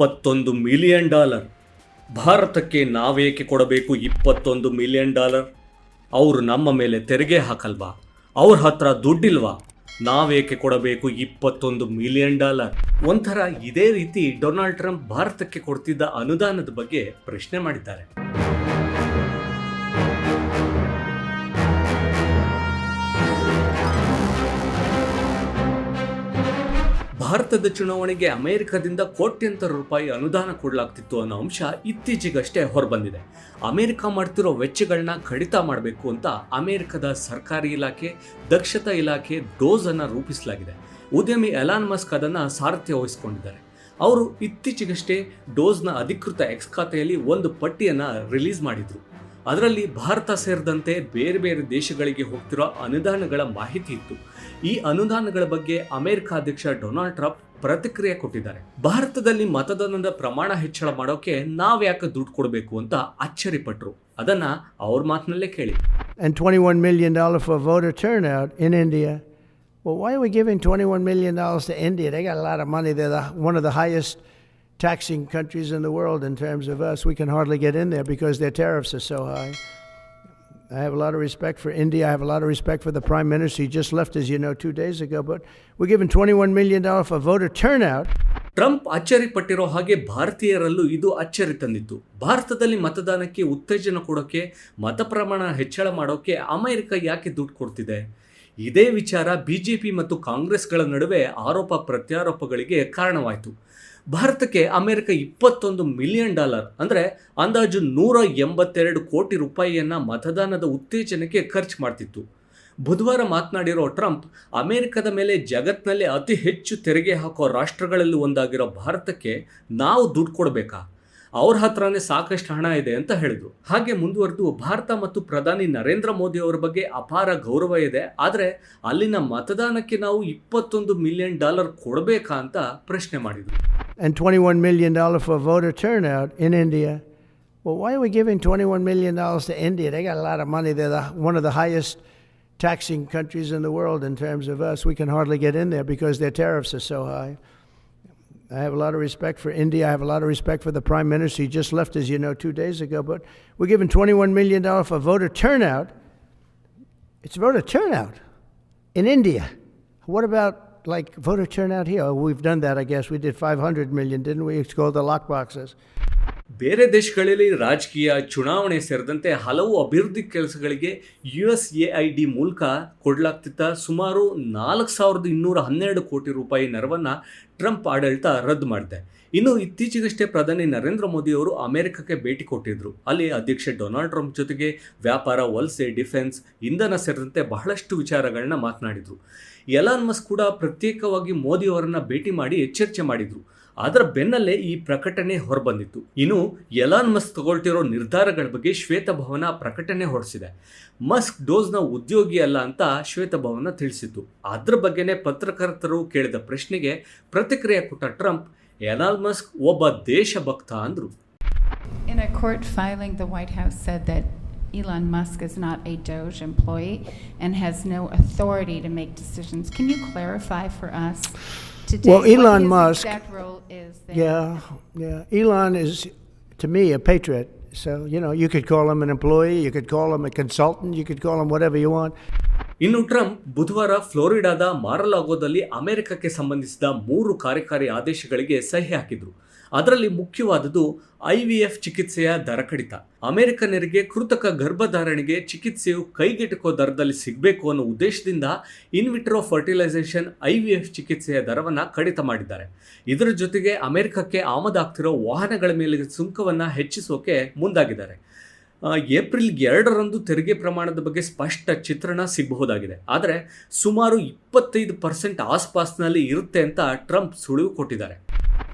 ಇಪ್ಪತ್ತೊಂದು million dollar. ಭಾರತಕ್ಕೆ ನಾವೇಕೆ ಕೊಡಬೇಕು ಇಪ್ಪತ್ತೊಂದು ಮಿಲಿಯನ್ ಡಾಲರ್? ಅವರು ನಮ್ಮ ಮೇಲೆ ತೆರಿಗೆ ಹಾಕಲ್ವಾ? ಅವ್ರ ಹತ್ರ ದುಡ್ಡಿಲ್ವಾ? ನಾವೇಕೆ ಕೊಡಬೇಕು ಇಪ್ಪತ್ತೊಂದು ಮಿಲಿಯನ್ ಡಾಲರ್? ಒಂಥರ ಇದೇ ರೀತಿ ಡೊನಾಲ್ಡ್ ಟ್ರಂಪ್ ಭಾರತಕ್ಕೆ ಕೊಡ್ತಿದ್ದ ಅನುದಾನದ ಬಗ್ಗೆ ಪ್ರಶ್ನೆ ಮಾಡಿದ್ದಾರೆ. ಭಾರತದ ಚುನಾವಣೆಗೆ ಅಮೆರಿಕದಿಂದ ಕೋಟ್ಯಂತರ ರೂಪಾಯಿ ಅನುದಾನ ಕೊಡಲಾಗ್ತಿತ್ತು ಅನ್ನೋ ಅಂಶ ಇತ್ತೀಚೆಗಷ್ಟೇ ಹೊರಬಂದಿದೆ. ಅಮೆರಿಕ ಮಾಡ್ತಿರೋ ವೆಚ್ಚಗಳನ್ನ ಕಡಿತ ಮಾಡಬೇಕು ಅಂತ ಅಮೆರಿಕದ ಸರ್ಕಾರಿ ಇಲಾಖೆ, ದಕ್ಷತಾ ಇಲಾಖೆ ಡೋಸ್ ಅನ್ನ ರೂಪಿಸಲಾಗಿದೆ. ಉದ್ಯಮಿ ಎಲಾನ್ ಮಸ್ಕ್ ಅದನ್ನ ಸಾರಥ್ಯ ವಹಿಸಿಕೊಂಡಿದ್ದಾರೆ. ಅವರು ಇತ್ತೀಚೆಗಷ್ಟೇ ಡೋಸ್ನ ಅಧಿಕೃತ ಎಕ್ಸ್ ಖಾತೆಯಲ್ಲಿ ಒಂದು ಪಟ್ಟಿಯನ್ನ ರಿಲೀಸ್ ಮಾಡಿದ್ರು. ಅದರಲ್ಲಿ ಭಾರತ ಸೇರಿದಂತೆ ಬೇರೆ ಬೇರೆ ದೇಶಗಳಿಗೆ ಹೋಗ್ತಿರೋ ಅನುದಾನಗಳ ಮಾಹಿತಿ ಇತ್ತು ಈ ಅನುದಾನಗಳ ಬಗ್ಗೆ ಅಮೆರಿಕ ಅಧ್ಯಕ್ಷ ಡೊನಾಲ್ಡ್ ಟ್ರಂಪ್ ಪ್ರತಿಕ್ರಿಯೆ ಕೊಟ್ಟಿದ್ದಾರೆ ಭಾರತದಲ್ಲಿ ಮತದಾನದ ಪ್ರಮಾಣ ಹೆಚ್ಚಳ ಮಾಡೋಕೆ ನಾವ್ ಯಾಕೆ ದುಡ್ಡು ಕೊಡಬೇಕು ಅಂತ ಅಚ್ಚರಿಪಟ್ರು ಅದನ್ನ ಅವ್ರ ಮಾತಿನಲ್ಲೇ ಕೇಳಿ and $21 million for voter turnout in India. Well, why are we giving $21 million to India? They got a lot of money. They're the, one of the highest taxing countries in the world in terms of us. We can hardly get in there because their tariffs are so high. I have a lot of respect for India. I have a lot of respect for the Prime Minister. He just left, as you know, two days ago. But we're given $21 million for voter turnout. Trump ಅಚ್ಚರಿಪಟ್ಟಿರೋ ಹಾಗೆ ಭಾರತೀಯರಲ್ಲೂ ಇದು ಅಚ್ಚರಿ ತಂದಿತ್ತು ಭಾರತದಲ್ಲಿ ಮತದಾನಕ್ಕೆ ಉತ್ತೇಜನ ಕೊಡೋಕೆ ಮತ ಪ್ರಮಾಣ ಹೆಚ್ಚಳ ಮಾಡೋಕೆ ಅಮೆರಿಕ ಯಾಕೆ ದುಡ್ಡು ಕೊಡ್ತಿದೆ ಇದೇ ವಿಚಾರ ಬಿಜೆಪಿ ಮತ್ತು ಕಾಂಗ್ರೆಸ್ಗಳ ನಡುವೆ ಆರೋಪ ಪ್ರತ್ಯಾರೋಪಗಳಿಗೆ ಕಾರಣವಾಯಿತು ಭಾರತಕ್ಕೆ ಅಮೆರಿಕ ಇಪ್ಪತ್ತೊಂದು ಮಿಲಿಯನ್ ಡಾಲರ್, ಅಂದರೆ ಅಂದಾಜು ನೂರ ಎಂಬತ್ತೆರಡು ಕೋಟಿ ರೂಪಾಯಿಯನ್ನು ಮತದಾನದ ಉತ್ತೇಜನಕ್ಕೆ ಖರ್ಚು ಮಾಡ್ತಿತ್ತು. ಬುಧವಾರ ಮಾತನಾಡಿರೋ ಟ್ರಂಪ್, ಅಮೆರಿಕದ ಮೇಲೆ ಜಗತ್ನಲ್ಲಿ ಅತಿ ಹೆಚ್ಚು ತೆರಿಗೆ ಹಾಕೋ ರಾಷ್ಟ್ರಗಳಲ್ಲಿ ಒಂದಾಗಿರೋ ಭಾರತಕ್ಕೆ ನಾವು ದುಡ್ಡು ಕೊಡಬೇಕಾ? ಅವ್ರ ಹತ್ರನೇ ಸಾಕಷ್ಟು ಹಣ ಇದೆ ಅಂತ ಹೇಳಿದರು. ಹಾಗೆ ಮುಂದುವರೆದು ಭಾರತ ಮತ್ತು ಪ್ರಧಾನಿ ನರೇಂದ್ರ ಮೋದಿ ಅವರ ಬಗ್ಗೆ ಅಪಾರ ಗೌರವ ಇದೆ. ಆದರೆ ಅಲ್ಲಿನ ಮತದಾನಕ್ಕೆ ನಾವು ಇಪ್ಪತ್ತೊಂದು ಮಿಲಿಯನ್ ಡಾಲರ್ ಕೊಡಬೇಕಾ ಅಂತ ಪ್ರಶ್ನೆ ಮಾಡಿದ್ರು. And $21 million for voter turnout in India. Well, why are we giving $21 million to India? They got a lot of money. They're the, one of the highest taxing countries in the world in terms of us. We can hardly get in there because their tariffs are so high. I have a lot of respect for India. I have a lot of respect for the Prime Minister. He just left, as you know, two days ago. But we're giving $21 million for voter turnout. It's voter turnout in India. What about like voter turnout here? We've done that, I guess. We did 500 million, didn't we? It's called the lock boxes. ಬೇರೆ ದೇಶಗಳಲ್ಲಿ ರಾಜಕೀಯ ಚುನಾವಣೆ ಸೇರಿದಂತೆ ಹಲವು ಅಭಿವೃದ್ಧಿ ಕೆಲಸಗಳಿಗೆ U S A I D ಮೂಲಕ ಕೊಡಲಾಗ್ತಿದ್ದ ಸುಮಾರು ನಾಲ್ಕು ಸಾವಿರದ ಇನ್ನೂರ ಹನ್ನೆರಡು ಕೋಟಿ ರೂಪಾಯಿ ನೆರವನ್ನು ಟ್ರಂಪ್ ಆಡಳಿತ ರದ್ದು ಮಾಡಿದೆ. ಇನ್ನು ಇತ್ತೀಚೆಗಷ್ಟೇ ಪ್ರಧಾನಿ ನರೇಂದ್ರ ಮೋದಿ ಅವರು ಅಮೆರಿಕಕ್ಕೆ ಭೇಟಿ ಕೊಟ್ಟಿದ್ದರು ಅಲ್ಲಿ ಅಧ್ಯಕ್ಷ ಡೊನಾಲ್ಡ್ ಟ್ರಂಪ್ ಜೊತೆಗೆ ವ್ಯಾಪಾರ, ವಲಸೆ, ಡಿಫೆನ್ಸ್, ಇಂಧನ ಸೇರಿದಂತೆ ಬಹಳಷ್ಟು ವಿಚಾರಗಳನ್ನ ಮಾತನಾಡಿದರು. ಎಲಾನ್ ಮಸ್ಕ್ ಕೂಡ ಪ್ರತ್ಯೇಕವಾಗಿ ಮೋದಿ ಅವರನ್ನ ಭೇಟಿ ಮಾಡಿ ಚರ್ಚೆ ಮಾಡಿದ್ರು. ಅದರ ಬೆನ್ನಲ್ಲೇ ಈ ಪ್ರಕಟಣೆ ಹೊರಬಂದಿತ್ತು. ಇನ್ನು ಎಲಾನ್ ಮಸ್ಕ್ ತಗೊಳ್ತಿರೋ ನಿರ್ಧಾರಗಳ ಬಗ್ಗೆ ಶ್ವೇತಭವನ ಪ್ರಕಟಣೆ ಹೊರಡಿಸಿದೆ. ಮಸ್ಕ್ ಡೋಸ್ನ ಉದ್ಯೋಗಿ ಅಲ್ಲ ಅಂತ ಶ್ವೇತಭವನ ತಿಳಿಸಿತ್ತು. ಅದ್ರ ಬಗ್ಗೆನೇ ಪತ್ರಕರ್ತರು ಕೇಳಿದ ಪ್ರಶ್ನೆಗೆ ಪ್ರತಿಕ್ರಿಯೆ ಕೊಟ್ಟ ಟ್ರಂಪ್ ಎಲಾನ್ ಮಸ್ಕ್ ಒಬ್ಬ ದೇಶಭಕ್ತ ಅಂದರು. In a court filing, the White House said that Elon Musk is not a Doge employee and has no authority to make decisions. Can you clarify for us today Well, Elon what his Musk- exact role is there? Yeah, yeah. Elon is, to me, a patriot. So, you know, you could call him an employee, you could call him a consultant, you could call him whatever you want. ಇನ್ನು Trump ಬುಧವಾರ ಫ್ಲೋರಿಡಾದ ಮಾರಲಾಗೋದಲ್ಲಿ ಅಮೆರಿಕಕ್ಕೆ ಸಂಬಂಧಿಸಿದ ಮೂರು ಕಾರ್ಯಕಾರಿ ಆದೇಶಗಳಿಗೆ ಸಹಿ ಹಾಕಿದ್ರು ಅದರಲ್ಲಿ ಮುಖ್ಯವಾದದ್ದು ಐ ವಿ ಎಫ್ ಚಿಕಿತ್ಸೆಯ ದರ ಕಡಿತ. ಅಮೆರಿಕನರಿಗೆ ಕೃತಕ ಗರ್ಭಧಾರಣೆಗೆ ಚಿಕಿತ್ಸೆಯು ಕೈಗೆಟುಕೋ ದರದಲ್ಲಿ ಸಿಗಬೇಕು ಅನ್ನೋ ಉದ್ದೇಶದಿಂದ in vitro fertilisation I V F ಚಿಕಿತ್ಸೆಯ ದರವನ್ನು ಕಡಿತ ಮಾಡಿದ್ದಾರೆ. ಇದರ ಜೊತೆಗೆ ಅಮೆರಿಕಕ್ಕೆ ಆಮದಾಗ್ತಿರೋ ವಾಹನಗಳ ಮೇಲೆ ಸುಂಕವನ್ನು ಹೆಚ್ಚಿಸೋಕೆ ಮುಂದಾಗಿದ್ದಾರೆ. ಏಪ್ರಿಲ್ ಎರಡರಂದು ತೆರಿಗೆ ಪ್ರಮಾಣದ ಬಗ್ಗೆ ಸ್ಪಷ್ಟ ಚಿತ್ರಣ ಸಿಗಬಹುದಾಗಿದೆ. ಆದರೆ ಸುಮಾರು ಇಪ್ಪತ್ತೈದು ಪರ್ಸೆಂಟ್ ಆಸ್ಪಾಸ್ನಲ್ಲಿ ಇರುತ್ತೆ ಅಂತ ಟ್ರಂಪ್ ಸುಳಿವು ಕೊಟ್ಟಿದ್ದಾರೆ.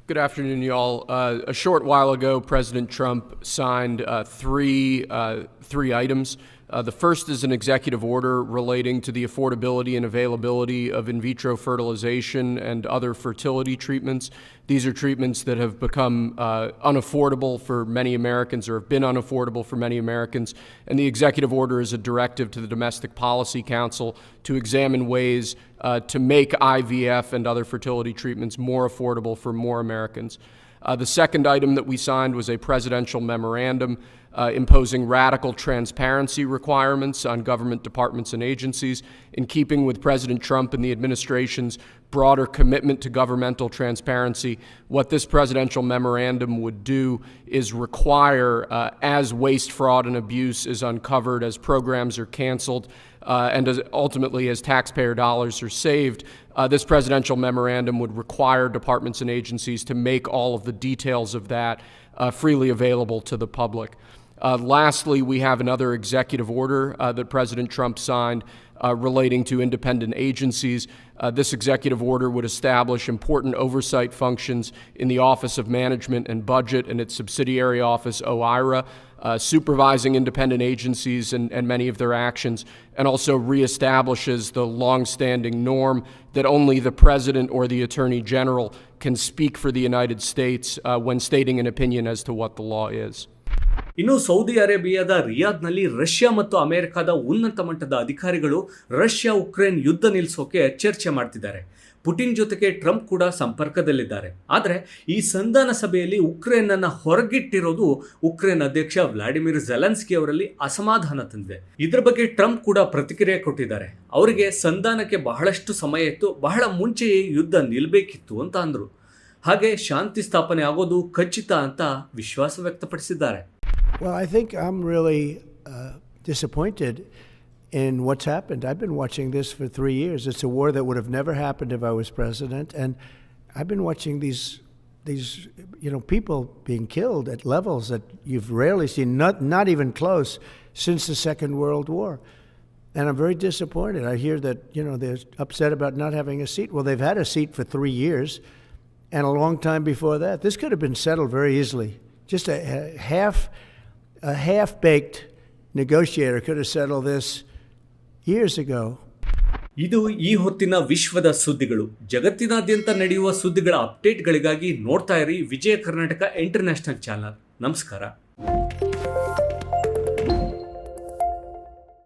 Good afternoon, y'all. Uh, a short while ago, President Trump signed uh, three uh, three items. Uh, the first is an executive order relating to the affordability and availability of in vitro fertilization and other fertility treatments. These are treatments that have become uh, unaffordable for many Americans or have been unaffordable for many Americans. And the executive order is a directive to the Domestic Policy Council to examine ways uh, to make IVF and other fertility treatments more affordable for more Americans. Uh, the second item that we signed was a presidential memorandum uh, imposing radical transparency requirements on government departments and agencies in keeping with President Trump and the administration's broader commitment to governmental transparency. What this presidential memorandum would do is require, uh, as waste, fraud, and abuse is uncovered, as programs are canceled, uh, and as ultimately as taxpayer dollars are saved, uh, this presidential memorandum would require departments and agencies to make all of the details of that uh, freely available to the public. Uh, lastly, we have another executive order uh, that President Trump signed uh, relating to independent agencies. Uh, this executive order would establish important oversight functions in the Office of Management and Budget and its subsidiary office, OIRA, uh, supervising independent agencies and, and many of their actions, and also reestablishes the longstanding norm that only the President or the Attorney General can speak for the United States uh, when stating an opinion as to what the law is. ಇನ್ನು Saudi ಅರೇಬಿಯಾದ ರಿಯಾದ್ನಲ್ಲಿ Russia ಮತ್ತು ಅಮೆರಿಕದ ಉನ್ನತ ಮಟ್ಟದ ಅಧಿಕಾರಿಗಳು Russia Ukraine ಯುದ್ಧ ನಿಲ್ಲಿಸೋಕೆ ಚರ್ಚೆ ಮಾಡ್ತಿದ್ದಾರೆ. ಪುಟಿನ್ ಜೊತೆಗೆ ಟ್ರಂಪ್ ಕೂಡ ಸಂಪರ್ಕದಲ್ಲಿದ್ದಾರೆ. ಆದರೆ ಈ ಸಂಧಾನ ಸಭೆಯಲ್ಲಿ ಉಕ್ರೇನ್ ಅನ್ನ ಹೊರಗಿಟ್ಟಿರೋದು ಉಕ್ರೇನ್ ಅಧ್ಯಕ್ಷ ವ್ಲಾಡಿಮಿರ್ ಜೆಲೆನ್ಸ್ಕಿ ಅವರಲ್ಲಿ ಅಸಮಾಧಾನ ತಂದಿದೆ. ಇದರ ಬಗ್ಗೆ ಟ್ರಂಪ್ ಕೂಡ ಪ್ರತಿಕ್ರಿಯೆ ಕೊಟ್ಟಿದ್ದಾರೆ. ಅವರಿಗೆ ಸಂಧಾನಕ್ಕೆ ಬಹಳಷ್ಟು ಸಮಯ ಇತ್ತು, ಬಹಳ ಮುಂಚೆಯೇ ಯುದ್ಧ ನಿಲ್ಲಬೇಕಿತ್ತು ಅಂತ ಅಂದರು. ಹಾಗೆ ಶಾಂತಿ ಸ್ಥಾಪನೆ ಆಗೋದು ಖಚಿತ ಅಂತ ವಿಶ್ವಾಸ ವ್ಯಕ್ತಪಡಿಸಿದ್ದಾರೆ. Well, I think I'm really uh, disappointed in what's happened. I've been watching this for three years. It's a war that would have never happened if I was president, and I've been watching these these you know people being killed at levels that you've rarely seen, not not even close, since the Second World War. And I'm very disappointed. I hear that you know they're upset about not having a seat. Well, they've had a seat for three years, and a long time before that. This could have been settled very easily. Just a, a half a half baked negotiator could have settled this years ago. ಇದು ಈ ಹೊತ್ತಿನ ವಿಶ್ವದ ಸುದ್ದಿಗಳು. ಜಗತ್ತಿನಾದ್ಯಂತ ನಡೆಯುವ ಸುದ್ದಿಗಳ ಅಪ್ಡೇಟ್ಗಳಿಗಾಗಿ ನೋಡ್ತಾ ಇರಿ ವಿಜಯ ಕರ್ನಾಟಕ ಇಂಟರ್ನ್ಯಾಷನಲ್ ಚಾನಲ್. ನಮಸ್ಕಾರ.